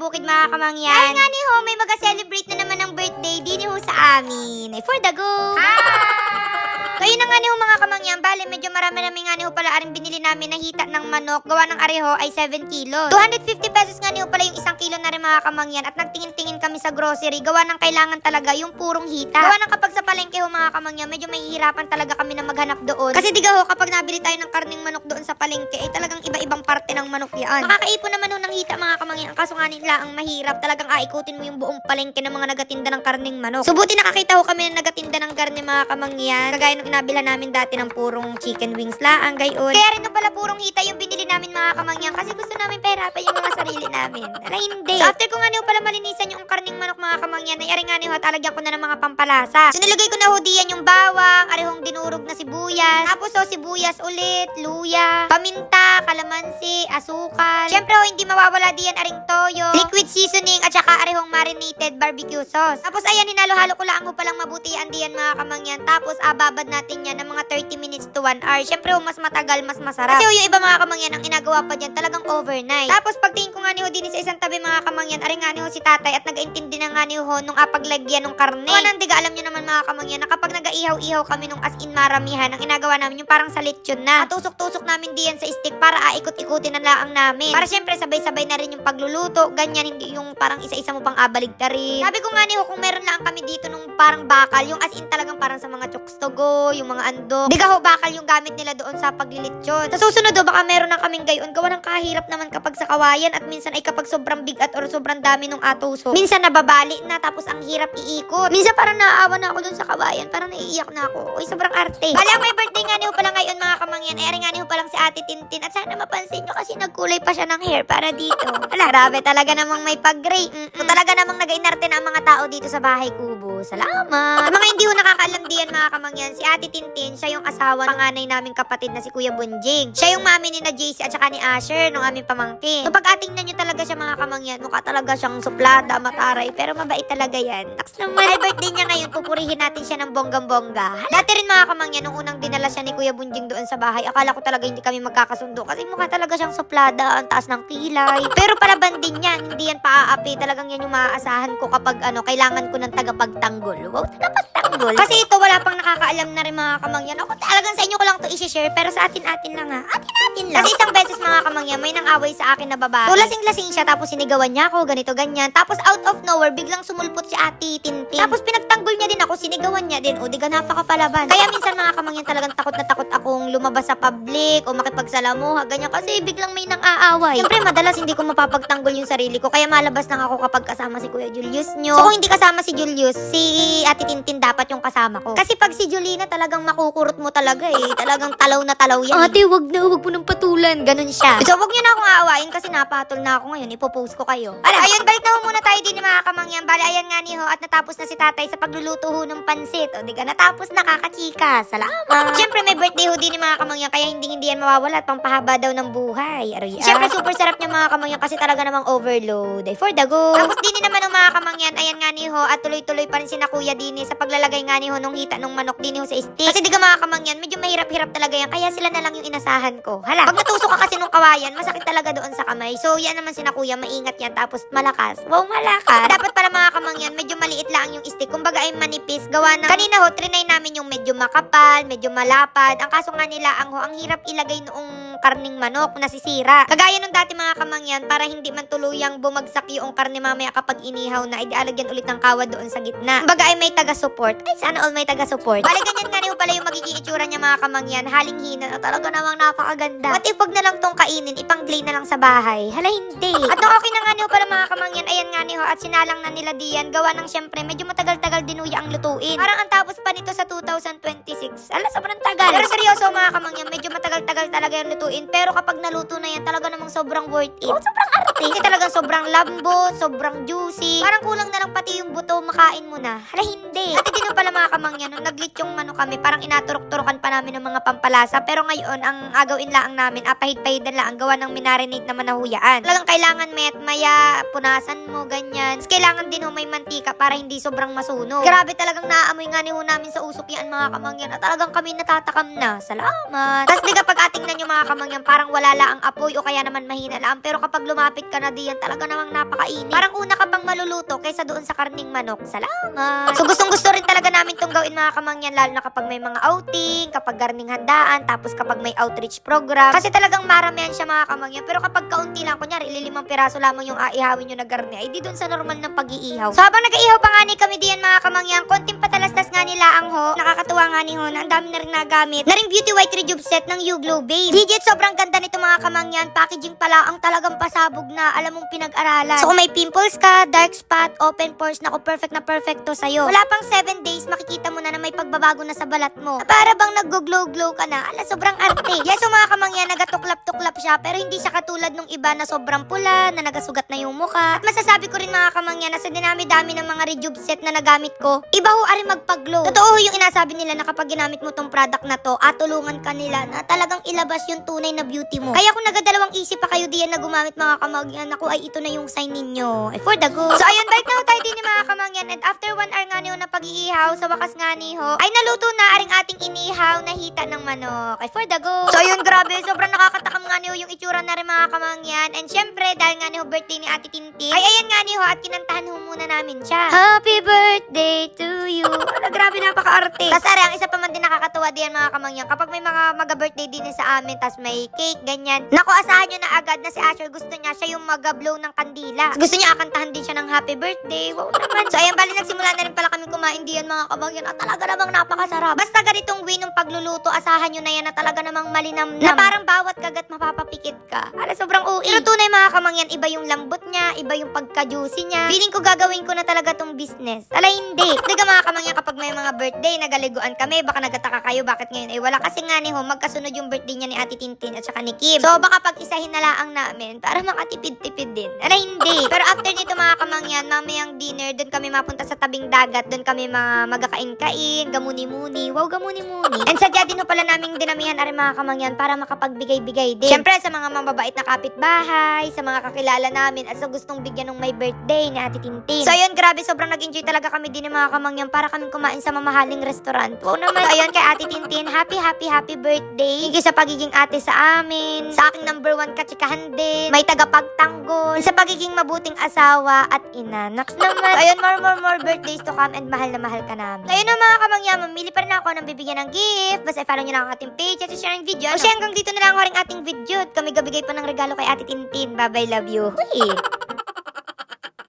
bukid mga kamangyan. Dahil nga ni ho, may mag-celebrate na naman ng birthday din ho sa amin. Ay, for the go! So yun na nga ni ho mga kamangyan, bale medyo marami-rami nga ni ho pala aring binili namin na hita ng manok. Gawa ng areho ay 7 kilos. 250 pesos nga ni ho pala yung isang kilo na rin mga kamangyan at nagtingin-tingin kami sa grocery. Gawa ng kailangan talaga yung purong hita. Gawa ng kapag sa palengke ho mga kamangyan, medyo mahihirapan talaga kami na maghanap doon. Kasi diga ho, kapag nabili tayo ng karning manok doon sa palengke, ay talagang iba-ibang parte ng manok yan. Makakaipon naman ho ng hita mga kamangyan. Ang kaso nga nila ang mahirap, talagang aikutin mo yung buong palengke ng mga nagatinda ng karning manok. Subuti nakakita ho kami na nagatinda ng karne mga kamangyan. Kagaya nung inabilan namin dati ng purong chicken wings laang gayon. Kaya rin pala purong hita yung binili namin mga kamangyan kasi gusto namin pahirapan yung mga sarili namin. Ala hindi. So after ko nga ho pala malinisan yung karning manok mga kamangyan, ay nga ho, talagyan ko na ng mga pampalasa. So nilagay ko na ho diyan yung bawang, arihong dinurog na sibuyas. Tapos ho, sibuyas ulit, luya, paminta, kalamansi, asukal. Siyempre ho, hindi mawawala diyan aring toyo, liquid seasoning, at saka arihong marinated barbecue sauce. Tapos ayan, hinalo-halo ko lang palang mabuti ang diyan mga kamangyan. Tapos ababad natin yan ng mga 30 minutes to 1 hour. Siyempre ho, mas matagal, mas masarap. Kasi ho, yung iba mga kamangyan, ang inagawa pa dyan talagang overnight. Tapos pagtingin ko nga ni ho din sa isang tabi mga kamangyan, ari nga ni si tatay at nag-intindi na nga ni ho nung apaglagyan ng karne. Kung anong diga, alam nyo naman mga kamangyan, na kapag nag-ihaw-ihaw kami nung as in maramihan, ang inagawa namin yung parang sa lechon na. Tusok-tusok namin diyan sa stick para aikot-ikutin na laang namin. Para syempre sabay-sabay na rin yung pagluluto, ganyan, hindi yung parang isa-isa mo pang abalig rin. Sabi ko nga ni ho, kung meron lang kami dito nung parang bakal, yung as in talagang parang sa mga chokes to go, yung mga andok. Di ka ho bakal yung gamit nila doon sa paglilitsyon. Sa susunod do, baka meron na kaming gayon. Gawa ng kahirap naman kapag sa kawayan at minsan ay kapag sobrang bigat or sobrang dami nung atuso. Minsan nababali na tapos ang hirap iikot. Minsan parang naaawa na ako doon sa kawayan. Parang naiiyak na ako. Uy, sobrang arte. Bali, ang may birthday nga niyo pala ngayon mga kamangyan. Ari nga niyo palang si Ate Tintin. At sana mapansin nyo kasi nagkulay pa siya ng hair para dito. Ala, grabe talaga namang may pag-gray. Mm-mm. Talaga namang nag-inarte na ang mga tao dito sa bahay kubo. Salamat. Sa mga hindi ho nakakaalam diyan mga kamangyan, si Ate Tintin, siya yung asawa ng panganay naming kapatid na si Kuya Bunjing. Siya yung mami ni na JC at saka ni Asher nung aming pamangkin. So pag atingnan nyo talaga siya mga kamangyan, mukha talaga siyang suplada, mataray, pero mabait talaga yan. Naks naman. Ay birthday niya ngayon, pupurihin natin siya ng bonggang-bongga. Dati rin mga kamangyan, nung unang dinala siya ni Kuya Bunjing doon sa bahay, akala ko talaga hindi kami magkakasundo kasi mukha talaga siyang suplada, ang taas ng kilay. Pero palaban din yan, hindi yan paaapi. Talagang yan yung maaasahan ko kapag ano, kailangan ko ng tagapagtanggol. Wow, tagapagtanggol. Kasi ito wala pang nakakaalam na rin mga kamangyan. Ako talagang sa inyo ko lang to i-share pero sa atin-atin lang ha. Atin-atin lang. Kasi isang beses mga kamangyan, may nang away sa akin na babae. So lasing-lasing siya tapos sinigawan niya ako, ganito ganyan. Tapos out of nowhere, biglang sumulpot si ate Tintin. Tapos pinagtanggol niya din ako, sinigawan niya din. O di ka napakapalaban. Kaya minsan mga kamangyan talagang takot na takot akong lumabas sa public o makipagsalamuha, ganyan. Kasi biglang may nang aaway. Siyempre madalas hindi ko mapapagtanggol yung sarili ko. Kaya malabas lang ako kapag kasama si Kuya Julius nyo. So kung hindi kasama si Julius, si Ate Tintin dapat yung kasama ko. Kasi pag si Julina talagang makukurot mo talaga eh. Talagang talaw na talaw yan. Ate, wag na, wag mo nang patulan. Ganun siya. So wag nyo na akong aawain kasi napatol na ako ngayon. Ipopost ko kayo. Ala, ayun, balik na muna tayo din mga kamangyan. Bali, ayan nga ni ho at natapos na si tatay sa pagluluto ho ng pansit. O, di ka natapos na kakachika. Salamat. Siyempre, may birthday ho din ni mga kamangyan kaya hindi hindi yan mawawala at pampahaba daw ng buhay. Aroy, Siyempre, super sarap niya mga kamangyan kasi talaga namang overload. Ay, for the go. Tapos din naman ng mga kamangyan, ayan nga ni ho at tuloy-tuloy pa rin si na Kuya Dini sa paglalagay nga ni ho nung hita nung manok din ho sa stick. Kasi di ka mga kamangyan, medyo mahirap-hirap talaga yan. Kaya sila na lang yung inasahan ko. Hala, pag natusok ka kasi nung kawayan, masakit talaga doon sa kamay. So, yan naman si na Kuya, maingat yan. Tapos malakas. Wow, malakas. Dapat pala mga kamangyan, medyo maliit lang yung stick. Kumbaga ay manipis. Gawa ng... Kanina ho, trinay namin yung medyo makapal, medyo malapad. Ang kaso nga nila, ang ang hirap ilagay noong karning manok, nasisira. Kagaya nung dati mga kamangyan, para hindi man tuluyang bumagsak yung karne mamaya kapag inihaw na, idialagyan ulit ng kawa doon sa gitna. Kumbaga ay may taga-support. Ay, sana all may taga-support. Bali, ganyan nga rin pala yung magiging itsura niya mga kamangyan. Haling hina na talaga namang napakaganda. What if wag na lang tong kainin, ipang-glay na lang sa bahay? Hala, hindi. At nung okay na nga niyo pala mga kamangyan, ayan nga niyo at sinalang na nila diyan. Gawa ng syempre, medyo matagal-tagal din uya ang lutuin. Parang ang tapos pa 2026. Ala, sobrang. Pero seryoso mga kamangyan, medyo matagal-tagal talaga yung lutuin. Pero kapag naluto na yan, talaga namang sobrang worth it. Oh, sobrang arte. Kasi talagang sobrang lambot, sobrang juicy. Parang kulang na lang pati yung buto, makain mo na. Hala, hindi. At din pala mga kamangyan, nung naglitsong mano kami, parang inaturok-turokan pa namin ng mga pampalasa. Pero ngayon, ang agawin lang namin, apahid-pahidan lang, ang gawa ng minarinate na manahuyaan. Talagang kailangan met, maya, punasan mo, ganyan. Tapos kailangan din ho may mantika para hindi sobrang masunog. Grabe talagang naaamoy nga ni ho namin sa usok yan mga kamangyan. At talagang kami natatakam na. Salamat. Tapos di kapag ating na nyo mga kamangyan, parang wala la ang apoy o kaya naman mahina lang. Pero kapag lumapit ka na diyan, talaga namang napakainit. Parang una ka pang maluluto kaysa doon sa karning manok. Salamat! So gustong gusto rin talaga namin tong gawin mga kamangyan, lalo na kapag may mga outing, kapag garning handaan, tapos kapag may outreach program. Kasi talagang maramihan siya mga kamangyan. Pero kapag kaunti lang, kunyari, ililimang piraso lamang yung aihawin nyo na garni, ay di doon sa normal ng pag-iihaw. So habang nag-iihaw pa nga ni kami diyan mga kamangyan, konting nila ang ho. Nakakatuwa nga ni ho na ang dami na rin nagamit. Na ring beauty white rejuve set ng You Glow Babe. Legit, sobrang ganda nito mga kamangyan. Packaging pala ang talagang pasabog na alam mong pinag-aralan. So kung may pimples ka, dark spot, open pores, naku perfect na perfect to sa'yo. Wala pang 7 days, makikita mo na na may pagbabago na sa balat mo. Na para bang nag-glow-glow ka na. Ala, sobrang arte. Yes, so mga kamangyan, nagatuklap-tuklap siya, pero hindi siya katulad nung iba na sobrang pula, na nagasugat na yung mukha. At masasabi ko rin mga kamangyan, na sa dinami-dami ng mga rejuve set na nagamit ko, iba ho ari magpag-glow. Totoo yung inasabi nila na kapag ginamit mo tong product na to, at tulungan ka nila na talagang ilabas yung tunay na beauty mo. Kaya kung nagadalawang isip pa kayo diyan na gumamit mga kamangyan, ako ay ito na yung sign ninyo. Eh, for the go. So ayun, balik na ho tayo din ni mga kamangyan. And after one hour nga niyo na pag-iihaw, sa wakas nga ni ho, ay naluto na aring ating inihaw na hita ng manok. Ay, for the go. So ayun, grabe. Sobrang nakakatakam nga ni ho yung itsura na rin mga kamangyan. And syempre, dahil nga ni ho birthday ni Ate Tintin, ay ayan nga ni ho at kinantahan ho muna namin siya. Happy birthday to you. Ala, grabe, napaka-arte. Tapos ang isa pa man din nakakatuwa diyan mga kamangyan. Kapag may mga maga-birthday din sa amin, tapos may cake, ganyan. Naku, asahan nyo na agad na si Asher gusto niya siya yung mag-blow ng kandila. Gusto niya akantahan din siya ng happy birthday. Wow naman. So ayan, bali nagsimula na rin pala kami kumain diyan mga kamangyan. At talaga namang napakasarap. Basta ganitong way ng pagluluto, asahan nyo na yan na talaga namang malinamnam. Na parang bawat kagat mapapapikit ka. Ala, sobrang ui. Pero tunay mga kamangyan, iba yung lambot niya, iba yung pagka-juicy niya. Feeling ko gagawin ko na talaga tong business. Ala, hindi. Diga mga kamangyan, kapag may mga birthday, nagaliguan kami, baka nagataka kayo, bakit ngayon ay wala. Kasi nga ni ho, magkasunod yung birthday niya ni Ate Tintin at saka ni Kim. So, baka pag-isahin na lang namin para makatipid-tipid din. Ala, hindi. Pero after nito mga kamangyan, mamayang dinner, doon kami mapunta sa tabing dagat, doon kami mga magkakain-kain, gamuni-muni. Wow, gamuni-muni. And sadya din ho pala naming dinamihan ari mga kamangyan para makapagbigay-bigay din. Siyempre, sa mga mababait na kapitbahay, sa mga kakilala namin, at sa gustong bigyan ng may birthday ni Ate Tintin. So, ayun, grabe, sobrang nag-enjoy talaga kami din ng mga kamangyan para kami kumain sa mamahaling restaurant. Wow naman. So, ayun, kay Ate Tintin, happy, happy, happy birthday. Thank you sa pagiging ate sa amin. Sa aking number one katsikahan din. May tagapagtanggol. Sa pagiging mabuting asawa at ina. Next naman. So, ayun, more, more, more birthdays to come and mahal na mahal ka namin. So, ayun na mga kamangyan, mamili pa rin ako ng bibigyan ng gift. Basta i-follow nyo lang ang ating page at share ang video. Siya, hanggang dito na lang ako rin ating video. Kami gabigay pa ng regalo kay Ate Tintin. Bye-bye, love you. Huy!